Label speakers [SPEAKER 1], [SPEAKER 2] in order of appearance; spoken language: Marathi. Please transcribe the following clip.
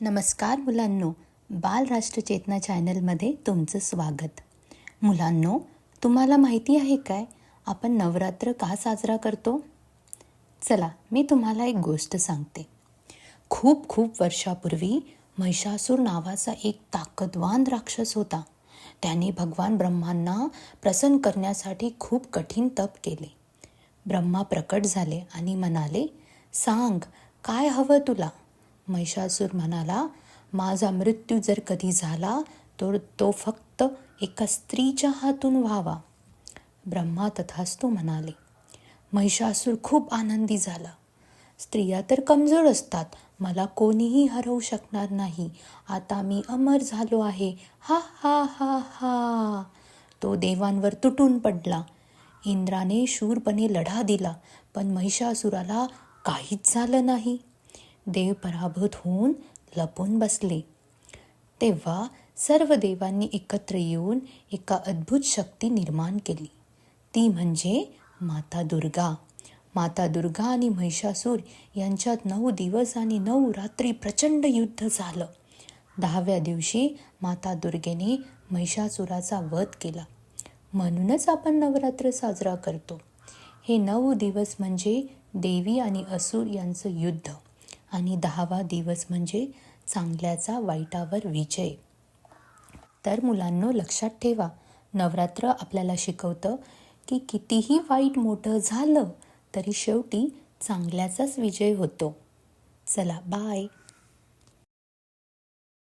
[SPEAKER 1] नमस्कार मुलांनो बालराष्ट्र चेतना चॅनलमध्ये तुमचं स्वागत. मुलांनो तुम्हाला माहिती आहे काय? आपण नवरात्र का साजरा करतो? चला मी तुम्हाला एक गोष्ट सांगते. खूप खूप वर्षापूर्वी महिषासूर नावाचा एक ताकदवान राक्षस होता. त्याने भगवान ब्रह्मांना प्रसन्न करण्यासाठी खूप कठीण तप केले. ब्रह्मा प्रकट झाले आणि म्हणाले सांग काय हवं तुला? महिषासूर म्हणाला माझा मृत्यू जर कधी झाला तर तो फक्त एका स्त्रीच्या हातून व्हावा. ब्रह्मा तथास्तू म्हणाले. महिषासूर खूप आनंदी झाला. स्त्रिया तर कमजोर असतात मला कोणीही हरवू शकणार नाही. आता मी अमर झालो आहे. हा हा हा हा. तो देवांवर तुटून पडला. इंद्राने शूरपणे लढा दिला पण महिषासुराला काहीच झालं नाही. देव पराभूत होऊन लपून बसले. तेव्हा सर्व देवांनी एकत्र येऊन एका अद्भुत शक्ती निर्माण केली. ती म्हणजे माता दुर्गा. माता दुर्गा आणि महिषासूर यांच्यात नऊ दिवस आणि नऊ रात्री प्रचंड युद्ध झालं. दहाव्या दिवशी माता दुर्गेने महिषासुराचा वध केला. म्हणूनच आपण नवरात्र साजरा करतो. हे नऊ दिवस म्हणजे देवी आणि असुर यांचं युद्ध. आणि दहावा दिवस म्हणजे चांगल्याचा वाईटावर विजय. तर मुलांनो लक्षात ठेवा नवरात्र आपल्याला शिकवतं की कितीही वाईट मोठं झालं तरी शेवटी चांगल्याचाच विजय होतो. चला बाय